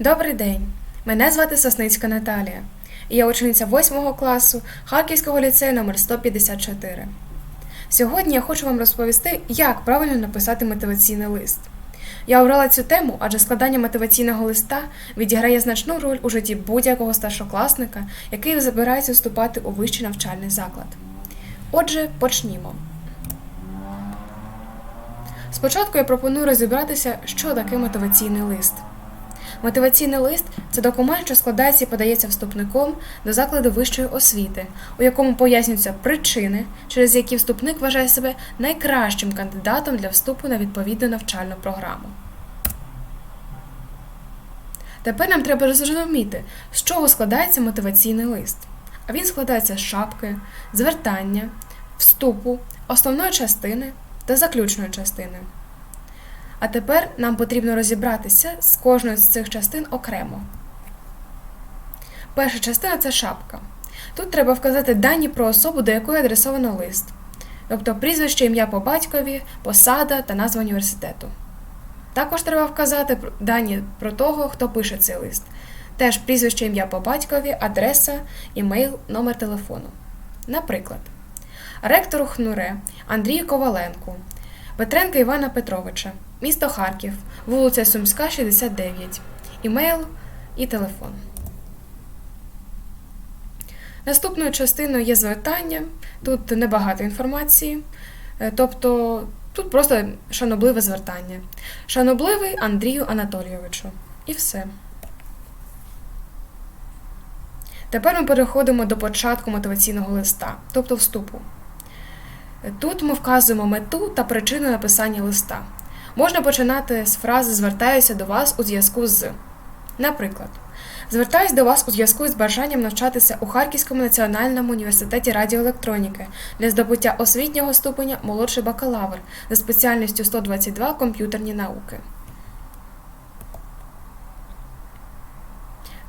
Добрий день! Мене звати Сосницька Наталія. Я учениця 8 класу Харківського ліцею номер 154. Сьогодні я хочу вам розповісти, як правильно написати мотиваційний лист. Я обрала цю тему, адже складання мотиваційного листа відіграє значну роль у житті будь-якого старшокласника, який збирається вступати у вищий навчальний заклад. Отже, почнімо. Спочатку я пропоную розібратися, що таке мотиваційний лист. Мотиваційний лист це документ, що складається і подається вступником до закладу вищої освіти, у якому пояснюються причини, через які вступник вважає себе найкращим кандидатом для вступу на відповідну навчальну програму. Тепер нам треба зрозуміти, з чого складається мотиваційний лист. А він складається з шапки, звертання, вступу, основної частини та заключної частини. А тепер нам потрібно розібратися з кожною з цих частин окремо. Перша частина це шапка. Тут треба вказати дані про особу, до якої адресовано лист, тобто прізвище, ім'я по батькові, посада та назва університету. Також треба вказати дані про того, хто пише цей лист. Теж прізвище ім'я по батькові, адреса, імейл, номер телефону. Наприклад, ректору Хнуре Андрію Коваленку, Петренка Івана Петровича, місто Харків, вулиця Сумська, 69, імейл і телефон. Наступною частиною є звертання, тут небагато інформації, е, тобто тут просто шанобливе звертання. Шанобливий Андрію Анатолійовичу. І все. Тепер ми переходимо до початку мотиваційного листа, тобто вступу. Тут ми вказуємо мету та причину написання листа. Можна починати з фрази Звертаюся до вас у зв'язку з. Наприклад, звертаюся до вас у зв'язку з бажанням навчатися у Харківському національному університеті радіоелектроніки для здобуття освітнього ступеня молодший бакалавр за спеціальністю 122 комп'ютерні науки.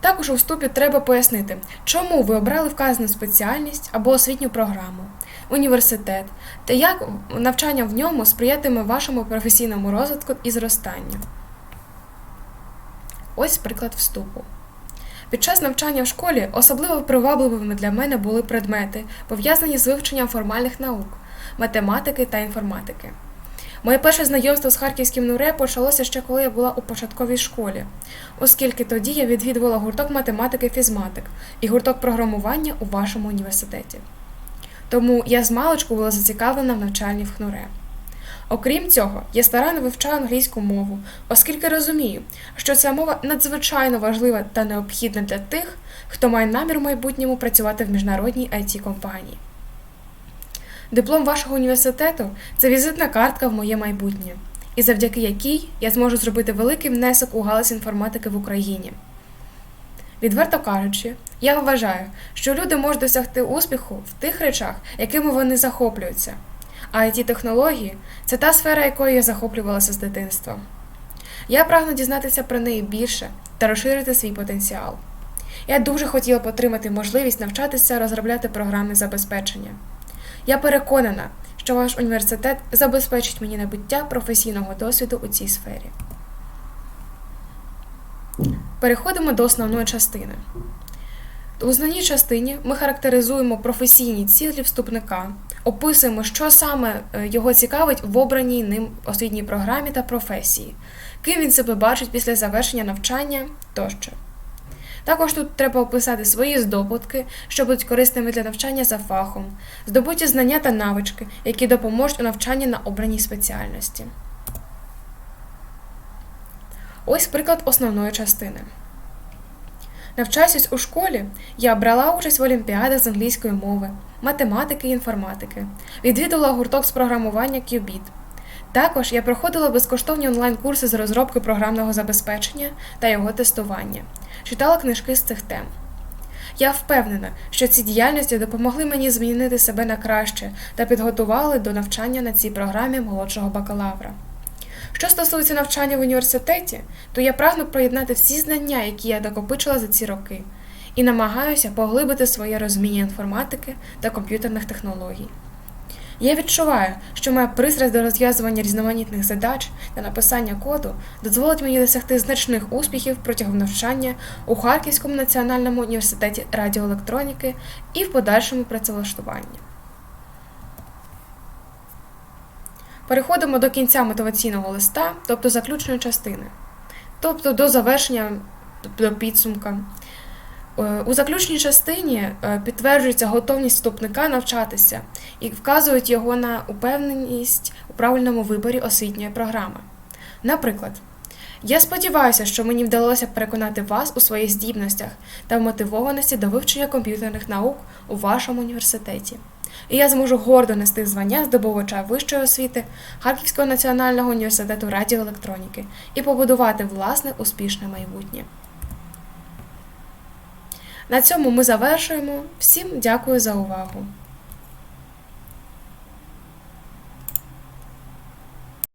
Також у вступі треба пояснити, чому ви обрали вказану спеціальність або освітню програму, університет та як навчання в ньому сприятиме вашому професійному розвитку і зростанню. Ось приклад вступу. Під час навчання в школі особливо привабливими для мене були предмети, пов'язані з вивченням формальних наук, математики та інформатики. Моє перше знайомство з харківським нуре почалося ще коли я була у початковій школі, оскільки тоді я відвідувала гурток математики фізматик і гурток програмування у вашому університеті. Тому я з маличку була зацікавлена в навчанні в ХНУРЕ. Окрім цього, я старанно вивчаю англійську мову, оскільки розумію, що ця мова надзвичайно важлива та необхідна для тих, хто має намір у майбутньому працювати в міжнародній it компанії Диплом вашого університету це візитна картка в моє майбутнє, і завдяки якій я зможу зробити великий внесок у галузь інформатики в Україні. Відверто кажучи, я вважаю, що люди можуть досягти успіху в тих речах, якими вони захоплюються. А it технології це та сфера, якою я захоплювалася з дитинства. Я прагну дізнатися про неї більше та розширити свій потенціал. Я дуже хотіла б отримати можливість навчатися розробляти програми забезпечення. Я переконана, що ваш університет забезпечить мені набуття професійного досвіду у цій сфері. Переходимо до основної частини. У основній частині ми характеризуємо професійні цілі вступника, описуємо, що саме е, його цікавить в обраній ним освітній програмі та професії, ким він себе бачить після завершення навчання тощо. Також тут треба описати свої здобутки, що будуть корисними для навчання за фахом, здобуті знання та навички, які допоможуть у навчанні на обраній спеціальності. Ось приклад основної частини. Навчаючись у школі, я брала участь в олімпіадах з англійської мови, математики і інформатики, відвідувала гурток з програмування QBIT. Також я проходила безкоштовні онлайн-курси з розробки програмного забезпечення та його тестування, читала книжки з цих тем. Я впевнена, що ці діяльності допомогли мені змінити себе на краще та підготували до навчання на цій програмі молодшого бакалавра. Що стосується навчання в університеті, то я прагну проєднати всі знання, які я накопичила за ці роки, і намагаюся поглибити своє розуміння інформатики та комп'ютерних технологій. Я відчуваю, що моя пристрасть до розв'язування різноманітних задач та написання коду дозволить мені досягти значних успіхів протягом навчання у Харківському національному університеті радіоелектроніки і в подальшому працевлаштуванні. Переходимо до кінця мотиваційного листа, тобто заключної частини, тобто до завершення до підсумка. Е, У заключній частині е, підтверджується готовність вступника навчатися і вказують його на упевненість у правильному виборі освітньої програми. Наприклад, я сподіваюся, що мені вдалося переконати вас у своїх здібностях та вмотивованості до вивчення комп'ютерних наук у вашому університеті. І я зможу гордо нести звання здобувача вищої освіти Харківського національного університету радіоелектроніки і побудувати власне успішне майбутнє. На цьому ми завершуємо. Всім дякую за увагу!